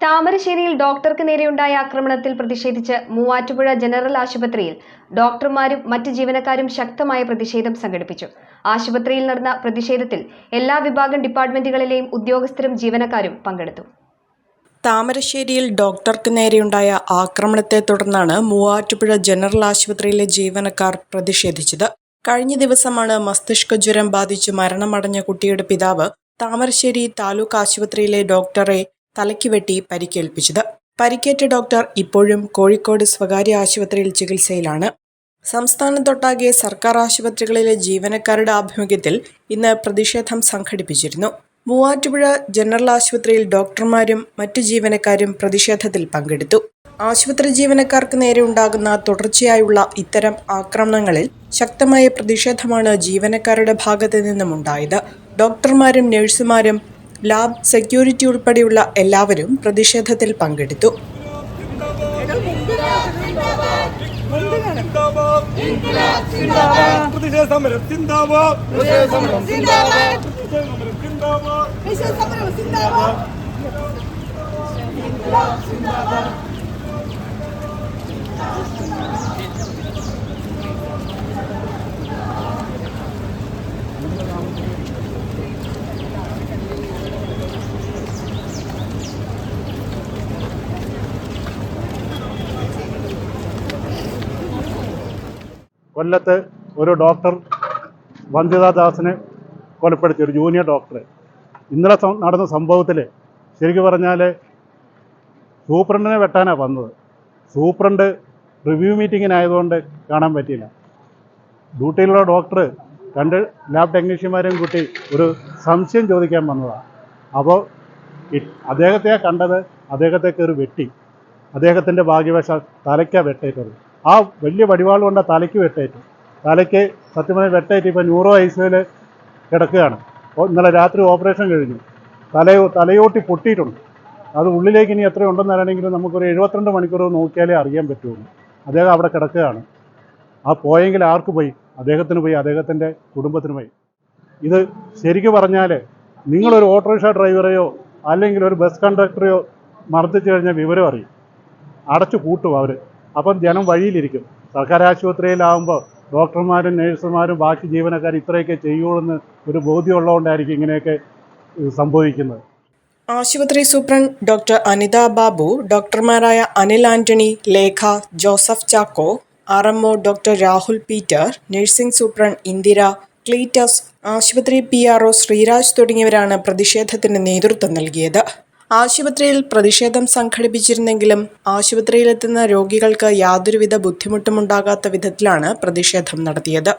താമരശ്ശേരിയിൽ ഡോക്ടർക്ക് നേരെയുണ്ടായ ആക്രമണത്തിൽ പ്രതിഷേധിച്ച് മൂവാറ്റുപുഴ ജനറൽ ആശുപത്രിയിൽ ഡോക്ടർമാരും മറ്റ് ജീവനക്കാരും ശക്തമായ പ്രതിഷേധം സംഘടിപ്പിച്ചു. ആശുപത്രിയിൽ നടന്ന പ്രതിഷേധത്തിൽ എല്ലാ വിഭാഗം ഡിപ്പാർട്ട്മെന്റുകളിലെയും ഉദ്യോഗസ്ഥരും ജീവനക്കാരും പങ്കെടുത്തു. താമരശ്ശേരിയിൽ ഡോക്ടർക്ക് നേരെയുണ്ടായ ആക്രമണത്തെ തുടർന്നാണ് മൂവാറ്റുപുഴ ജനറൽ ആശുപത്രിയിലെ ജീവനക്കാർ പ്രതിഷേധിച്ചത്. കഴിഞ്ഞ ദിവസമാണ് മസ്തിഷ്ക ജ്വരം ബാധിച്ച് മരണമടഞ്ഞ കുട്ടിയുടെ പിതാവ് താമരശ്ശേരി താലൂക്ക് ആശുപത്രിയിലെ ഡോക്ടറെ തലയ്ക്ക് വെട്ടി പരിക്കേൽപ്പിച്ചത്. പരിക്കേറ്റ ഡോക്ടർ ഇപ്പോഴും കോഴിക്കോട് സ്വകാര്യ ആശുപത്രിയിൽ ചികിത്സയിലാണ്. സംസ്ഥാനത്തൊട്ടാകെ സർക്കാർ ആശുപത്രികളിലെ ജീവനക്കാരുടെ ആഭിമുഖ്യത്തിൽ ഇന്ന് പ്രതിഷേധം സംഘടിപ്പിച്ചിരുന്നു. മൂവാറ്റുപുഴ ജനറൽ ആശുപത്രിയിൽ ഡോക്ടർമാരും മറ്റു ജീവനക്കാരും പ്രതിഷേധത്തിൽ പങ്കെടുത്തു. ആശുപത്രി ജീവനക്കാർക്ക് നേരെ ഉണ്ടാകുന്ന തുടർച്ചയായുള്ള ഇത്തരം ആക്രമണങ്ങളിൽ ശക്തമായ പ്രതിഷേധമാണ് ജീവനക്കാരുടെ ഭാഗത്തു നിന്നും ഉണ്ടായത് ഡോക്ടർമാരും നഴ്സുമാരും ലാബ് സെക്യൂരിറ്റി ഉൾപ്പെടെയുള്ള എല്ലാവരും പ്രതിഷേധത്തിൽ പങ്കെടുത്തു. പ്രതിഷേധ സമരം കൊല്ലത്ത് ഒരു ഡോക്ടർ വന്ധ്യതാദാസിനെ കൊലപ്പെടുത്തി ഒരു ജൂനിയർ ഡോക്ടറെ ഇന്നലെ നടന്ന സംഭവത്തിൽ ശരിക്കും പറഞ്ഞാൽ സൂപ്രണ്ടിനെ വെട്ടാനാണ് വന്നത്. സൂപ്രണ്ട് റിവ്യൂ മീറ്റിങ്ങിനായതുകൊണ്ട് കാണാൻ പറ്റിയില്ല. ഡ്യൂട്ടിയിലുള്ള ഡോക്ടർ രണ്ട് ലാബ് ടെക്നീഷ്യന്മാരെയും കൂട്ടി ഒരു സംശയം ചോദിക്കാൻ വന്നതാണ് അപ്പോൾ അദ്ദേഹത്തെ കണ്ടത് അദ്ദേഹത്തെ കയറി വെട്ടി. അദ്ദേഹത്തിന്റെ ഭാഗ്യവശാൽ തലയ്ക്കാണ് വെട്ടേറ്റത്. ആ വലിയ വടിവാൾ കൊണ്ട് തലയ്ക്ക് വെട്ടേറ്റു. തലയ്ക്ക് സത്യമായി വെട്ടേറ്റ് ഇപ്പോൾ ന്യൂറോ ഐസിയിൽ കിടക്കുകയാണ്. ഇന്നലെ രാത്രി ഓപ്പറേഷൻ കഴിഞ്ഞു. തലയോ തലയോട്ടി പൊട്ടിയിട്ടുണ്ട്. അത് ഉള്ളിലേക്ക് ഇനി എത്ര ഉണ്ടെന്ന് അറിയണമെങ്കിലും നമുക്കൊരു എഴുപത്തിരണ്ട് മണിക്കൂർ നോക്കിയാലേ അറിയാൻ പറ്റുള്ളൂ. അദ്ദേഹം അവിടെ കിടക്കുകയാണ്. ആ പോയെങ്കിൽ ആർക്ക് പോയി? അദ്ദേഹത്തിന് പോയി അദ്ദേഹത്തിന്റെ കുടുംബത്തിന് പോയി. ഇത് ശരിക്കും പറഞ്ഞാൽ നിങ്ങളൊരു ഓട്ടോറിക്ഷ ഡ്രൈവറെയോ അല്ലെങ്കിൽ ഒരു ബസ് കണ്ടക്ടറെയോ മർദ്ദിച്ചു കഴിഞ്ഞാൽ വിവരം അറിയും. അടച്ചു കൂട്ടും അവർ അപ്പം ജനം വഴിയിലിരിക്കും. സർക്കാർ ആശുപത്രിയിലാവുമ്പോൾ ഡോക്ടർമാരും നഴ്സുമാരും ബാക്കി ജീവനക്കാർ ഇത്രയൊക്കെ ചെയ്യുള്ളൂ ഒരു ബോധ്യമുള്ളതുകൊണ്ടായിരിക്കും ഇങ്ങനെയൊക്കെ സംഭവിക്കുന്നത്. ആശുപത്രി superintendent doctor Anitha Babu ഡോക്ടർമാരായ Anil Antony Lekha Joseph Chacko R M O doctor Rahul Peter nursing superintendent Indira Cletus ആശുപത്രി പി ആർ ഒ ശ്രീരാജ് തുടങ്ങിയവരാണ് പ്രതിഷേധത്തിന് നേതൃത്വം നൽകിയത്. ആശുപത്രിയിൽ പ്രതിഷേധം സംഘടിപ്പിച്ചിരുന്നെങ്കിലും ആശുപത്രിയിലെത്തുന്ന രോഗികൾക്ക് യാതൊരുവിധ ബുദ്ധിമുട്ടുമുണ്ടാകാത്ത വിധത്തിലാണ് പ്രതിഷേധം നടത്തിയത്.